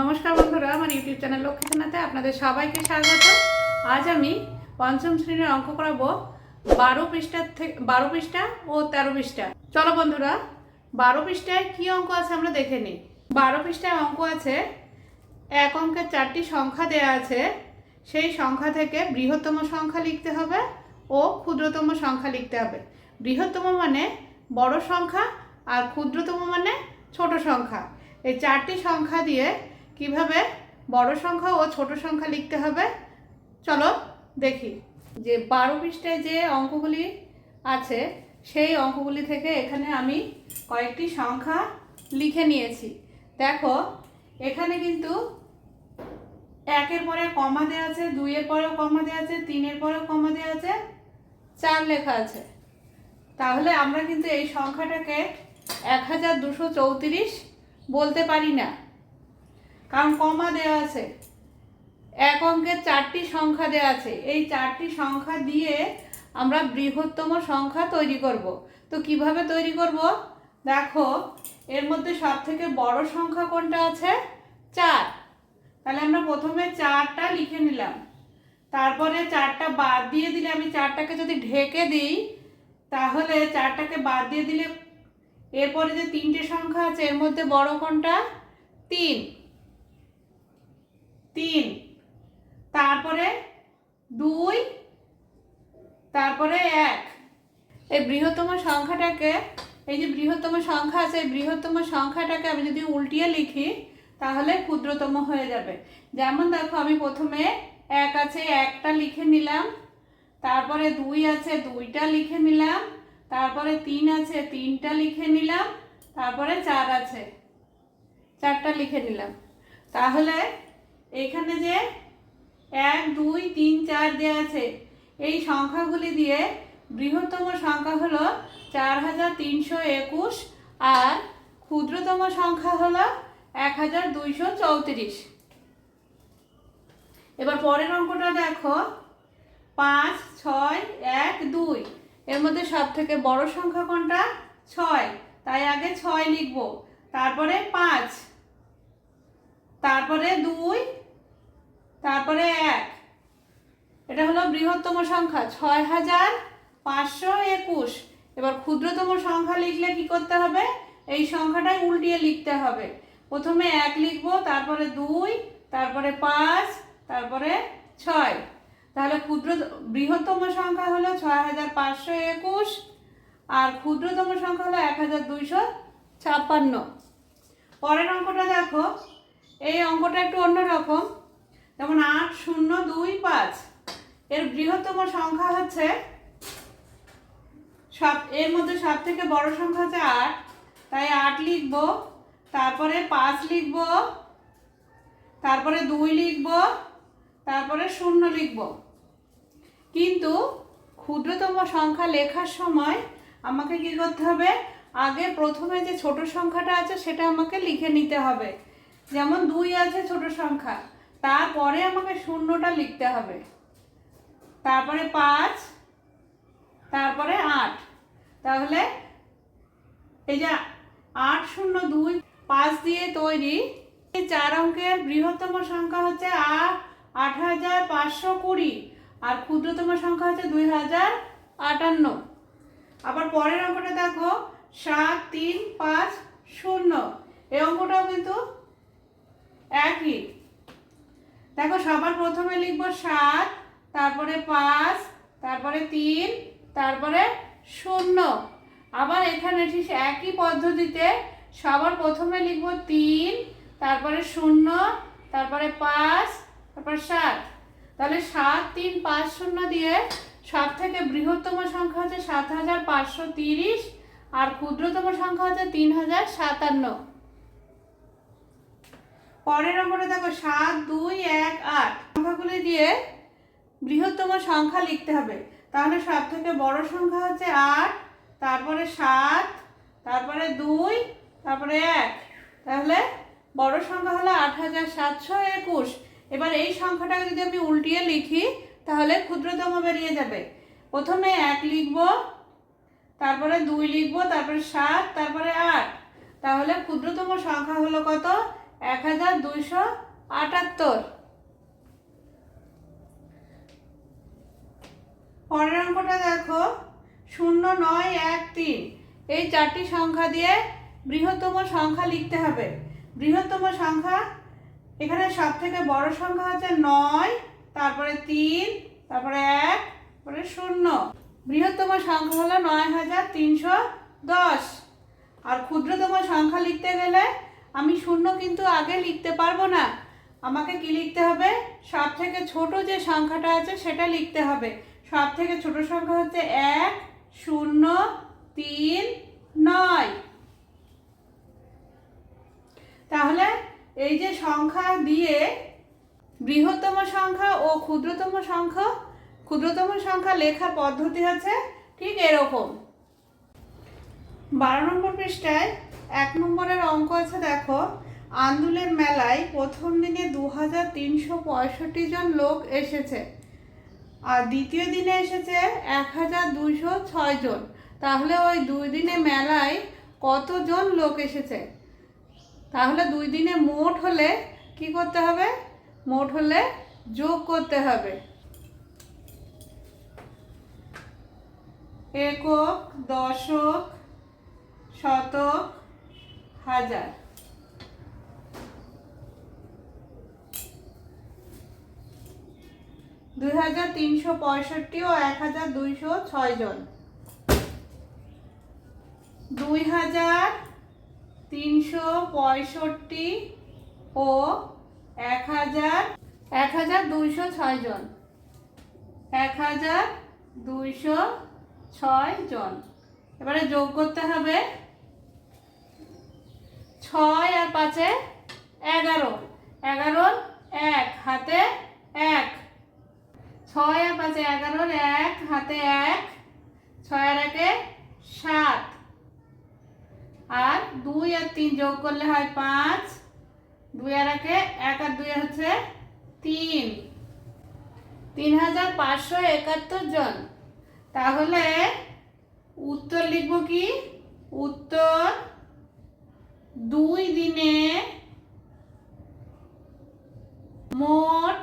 নমস্কার বন্ধুরা, আমার ইউটিউব চ্যানেল লক্ষ্মীখানাতে আপনাদের সবাইকে স্বাগত। আজ আমি পঞ্চম শ্রেণির অঙ্ক করাবো বারো পৃষ্ঠার থেকে বারো পৃষ্ঠা ও তেরো পৃষ্ঠা। চলো বন্ধুরা, বারো পৃষ্ঠায় কী অঙ্ক আছে আমরা দেখে নিই। বারো পৃষ্ঠায় অঙ্ক আছে, এক অঙ্কের চারটি সংখ্যা দেয়া আছে, সেই সংখ্যা থেকে বৃহত্তম সংখ্যা লিখতে হবে ও ক্ষুদ্রতম সংখ্যা লিখতে হবে। বৃহত্তম মানে বড় সংখ্যা আর ক্ষুদ্রতম মানে ছোট সংখ্যা। এই চারটি সংখ্যা দিয়ে কীভাবে? বড় সংখ্যা ও ছোট সংখ্যা লিখতে হবে। চলো দেখি। যে বারো পৃষ্ঠায় যে অঙ্কগুলি আছে, সেই অঙ্কগুলি থেকে এখানে আমি কয়েকটি সংখ্যা লিখে নিয়েছি। দেখো, এখানে কিন্তু একের পরে কমা দেওয়া আছে, দুইয়ের পরেও কমা দেওয়া আছে, তিনের পরেও কমা দেওয়া আছে, চার লেখা আছে। তাহলে আমরা কিন্তু এই সংখ্যাটাকে এক হাজার দুশো চৌত্রিশ বলতে পারি না। কারণ কমা দেওয়া আছে। এক অঙ্কের চারটি সংখ্যা দেওয়া আছে। এই চারটি সংখ্যা দিয়ে আমরা বৃহত্তম সংখ্যা তৈরি করব। তো কীভাবে তৈরি করব? দেখো, এর মধ্যে সব থেকে বড় সংখ্যা কোনটা আছে? চার। তাহলে আমরা প্রথমে চারটা লিখে নিলাম। তারপরে চারটা বাদ দিয়ে দিলে আমি চারটাকে যদি ঢেকে দিই, তাহলে চারটাকে বাদ দিয়ে দিলে এরপরে যে তিনটে সংখ্যা আছে, এর মধ্যে বড় কোনটা? তিন। তিন। তারপরে দুই, তারপরে এক। এই বৃহত্তম সংখ্যাটাকে, এই যে বৃহত্তম সংখ্যা আছে, এই বৃহত্তম সংখ্যাটাকে আমি যদি উল্টিয়ে লিখি, তাহলে ক্ষুদ্রতম হয়ে যাবে। যেমন দেখো, আমি প্রথমে এক আছে, একটা লিখে নিলাম। তারপরে দুই আছে, দুইটা লিখে নিলাম। তারপরে তিন আছে, তিনটা লিখে নিলাম। তারপরে চার আছে, চারটা লিখে নিলাম। তাহলে এখানে যে এক, দুই, তিন, চার দেওয়া আছে, এই সংখ্যাগুলি দিয়ে বৃহত্তম সংখ্যা হলো চার হাজার তিনশো একুশ আর ক্ষুদ্রতম সংখ্যা হলো এক হাজার দুইশো চৌত্রিশ। এবার পরের অঙ্কটা দেখো, পাঁচ, ছয়, এক, দুই, এর মধ্যে সব থেকে বড় সংখ্যা কোনটা? ছয়, তাই আগে ছয় লিখব, তারপরে পাঁচ, তারপরে দুই তারপরে এক। এটা হলো বৃহত্তম সংখ্যা ছয় হাজার পাঁচশো একুশ। এবার ক্ষুদ্রতম সংখ্যা লিখলে কি করতে হবে? এই সংখ্যাটাই উল্টিয়ে লিখতে হবে। প্রথমে এক লিখব, তারপরে দুই, তারপরে পাঁচ, তারপরে ছয়। তাহলে ক্ষুদ্র, বৃহত্তম সংখ্যা হলো ছয় হাজার পাঁচশো একুশ, আর ক্ষুদ্রতম সংখ্যা হলো এক হাজার দুইশো ছাপ্পান্ন। পরের অঙ্কটা দেখো। এই অঙ্কটা একটু অন্যরকম। যেমন আট, শূন্য, দুই, পাঁচ। এর বৃহত্তম সংখ্যা হচ্ছে সব এর মধ্যে সব থেকে বড় সংখ্যা হচ্ছে আট। তাই আট লিখব, তারপরে পাঁচ লিখব, তারপরে দুই লিখব, তারপরে শূন্য লিখব। কিন্তু ক্ষুদ্রতম সংখ্যা লেখার সময় আমাকে কি করতে হবে? আগে প্রথমে যে ছোট সংখ্যাটা আছে সেটা আমাকে লিখে নিতে হবে। যেমন দুই আছে ছোট সংখ্যা। তারপরে আমাকে শূন্যটা লিখতে হবে। তারপরে পাঁচ, তারপরে আট। তাহলে এই যে আট শূন্য দুই, পাঁচ দিয়ে তৈরি চার অঙ্কের বৃহত্তম সংখ্যা হচ্ছে আট হাজার পাঁচশো কুড়ি আর ক্ষুদ্রতম সংখ্যা হচ্ছে দুই হাজার আটান্ন। আবার পরের অঙ্কটা দেখো, সাত, তিন, পাঁচ, শূন্য। এই অঙ্কটাও কিন্তু একই। দেখো সবার প্রথমে লিখব সাত, তারপরে পাঁচ, তারপরে তিন, তারপরে শূন্য। আবার এখানে ঠিক একই পদ্ধতিতে সবার প্রথমে লিখব তিন, তারপরে শূন্য, তারপরে পাঁচ, তারপর সাত। তাহলে সাত, তিন, পাঁচ, শূন্য দিয়ে সব থেকে বৃহত্তম সংখ্যা হচ্ছে সাত হাজার পাঁচশো তিরিশ আর ক্ষুদ্রতম সংখ্যা হচ্ছে তিন হাজার সাতান্ন। পরের নম্বরে দেখো সাত, দুই, এক, আট। সংখ্যাগুলি দিয়ে বৃহত্তম সংখ্যা লিখতে হবে। তাহলে সব থেকে বড় সংখ্যা হচ্ছে আট, তারপরে সাত, তারপরে দুই, তারপরে এক। তাহলে বড় সংখ্যা হলো আট হাজার সাতশো একুশ। এবার এই সংখ্যাটাকে যদি আমি উল্টিয়ে লিখি, তাহলে ক্ষুদ্রতম বেরিয়ে যাবে। প্রথমে এক লিখব, তারপরে দুই লিখব, তারপরে সাত, তারপরে আট। তাহলে ক্ষুদ্রতম সংখ্যা হলো কত? এক হাজার দুইশো আটাত্তর। পরের অঙ্কটা দেখো, শূন্য নয় এক তিন। এই চারটি সংখ্যা দিয়ে বৃহত্তম সংখ্যা লিখতে হবে। বৃহত্তম সংখ্যা, এখানে সব থেকে বড় সংখ্যা হচ্ছে নয়, তারপরে তিন, তারপরে এক, তারপরে শূন্য। বৃহত্তম সংখ্যা হলো নয় হাজার তিনশো দশ। আর ক্ষুদ্রতম সংখ্যা লিখতে গেলে আমি শূন্য কিন্তু আগে লিখতে পারব না। আমাকে কি লিখতে হবে? সব থেকে ছোট যে সংখ্যাটা আছে সেটা লিখতে হবে। সব থেকে ছোট সংখ্যা হচ্ছে এক, শূন্য, তিন, নয়। তাহলে এই যে সংখ্যা দিয়ে বৃহত্তম সংখ্যা ও ক্ষুদ্রতম সংখ্যা ক্ষুদ্রতম সংখ্যা লেখার পদ্ধতি হচ্ছে ঠিক এরকম। বারো নম্বর পৃষ্ঠায় এক নম্বরের অঙ্ক আছে, দেখো। আন্দুলের মেলায় প্রথম দিনে দু হাজার তিনশো পঁয়ষট্টি জন লোক এসেছে আর দ্বিতীয় দিনে এসেছে এক হাজার দুইশো ছয় জন। তাহলে ওই দুই দিনে মেলায় কতজন লোক এসেছে? তাহলে দুই দিনে মোট হলে কি করতে হবে? মোট হলে যোগ করতে হবে। একক, দশক, শতক হাজার। দুই হাজার তিনশো পঁয়ষট্টি ও এক হাজার দুইশো ছয় জন। দুই হাজার তিনশো পঁয়ষট্টি ও এক হাজার এক হাজার দুইশো ছয় জন। এক হাজার দুইশো ছয় জন। এবারে যোগ করতে হবে ছয় আর পাঁচে এগারো। এগারো এক, হাতে এক। ছয় আর পাঁচে এগারোর এক, হাতে এক। ছয় আর একে সাত। আর দুই আর তিন যোগ করলে হয় পাঁচ। দুই আর একে এক আর দুই হচ্ছে তিন। তিন হাজার পাঁচশো একাত্তর জন। তাহলে উত্তর লিখব কি? উত্তর দুই দিনে মোট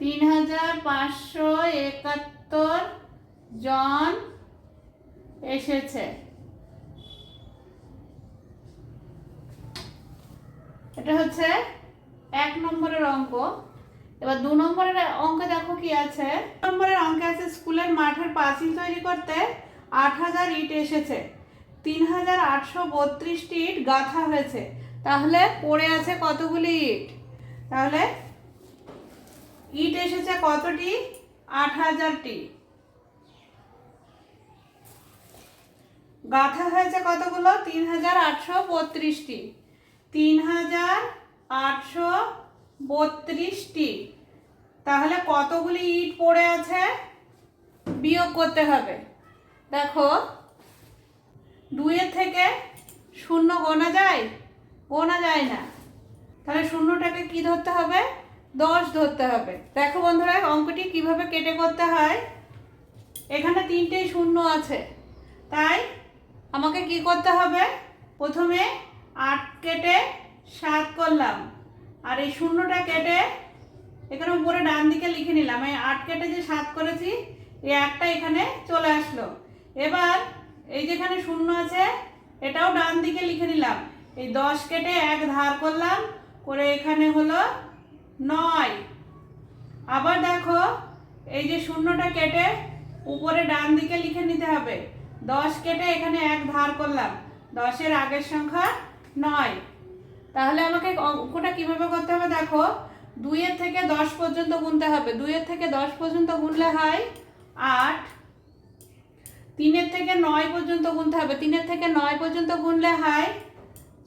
তিন হাজার পাঁচশো একাত্তর জন এসেছে। এটা হচ্ছে এক নম্বরের অঙ্ক। এবার দু নম্বরের অঙ্কে দেখো কি আছে। নম্বরের অঙ্কে আছে স্কুলের মাঠের পাঁচিল তৈরি করতে আট হাজার ইট এসেছে। তিন হাজার আটশো বত্রিশটি ইট গাঁথা হয়েছে। তাহলে পড়ে আছে কতগুলি ইট? তাহলে ইট এসেছে কতটি? আট হাজারটি গাঁথা হয়েছে কতগুলো? তিন হাজার আটশো বত্রিশটি। তিন হাজার আটশো বত্রিশটি। তাহলে কতগুলি ইট পড়ে আছে? বিয়োগ করতে হবে। দেখো দুইয়ের থেকে শূন্য গোনা যায়? গোনা যায় না। তাহলে শূন্যটাকে কি ধরতে হবে? দশ ধরতে হবে। দেখো বন্ধুরা অঙ্কটি কীভাবে কেটে করতে হয়? এখানে তিনটেই শূন্য আছে। তাই আমাকে কি করতে হবে? প্রথমে আট কেটে সাত করলাম। আর এই শূন্যটা কেটে এখানে উপরে ডান দিকে লিখে নিলাম। এই আট কেটে যে সাত করেছি, এই একটা এখানে চলে আসলো। এবার এই যেখানে শূন্য আছে, এটাও ডান দিকে লিখে নিলাম। এই দশ কেটে এক ধার করলাম, করে এখানে হলো নয়। আবার দেখো, এই যে শূন্যটা কেটে উপরে ডান দিকে লিখে নিতে হবে। দশ কেটে এখানে এক ধার করলাম, দশের আগের সংখ্যা নয়। তাহলে আমাকে অঙ্কটা কীভাবে করতে হবে দেখো, দুইয়ের থেকে দশ পর্যন্ত গুনতে হবে। দুইয়ের থেকে দশ পর্যন্ত গুনলে হয় আট তিনের থেকে নয় পর্যন্ত গুনতে হবে। তিনের থেকে নয় পর্যন্ত গুনলে হয়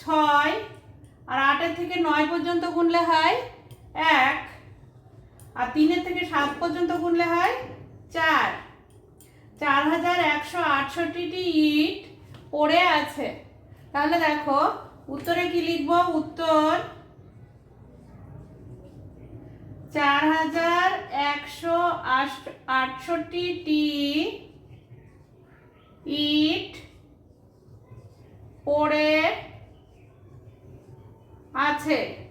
ছয়, আর আটের থেকে নয় পর্যন্ত গুনলে হয় এক, আর তিনের থেকে সাত পর্যন্ত গুনলে হয় চার। চার হাজার একশো আটষট্টিটি ইট পড়ে আছে। তাহলে দেখো, উত্তরে কি লিখব? উত্তর চার হাজার একশো আটষট্টিটি ইট পড়ে আছে।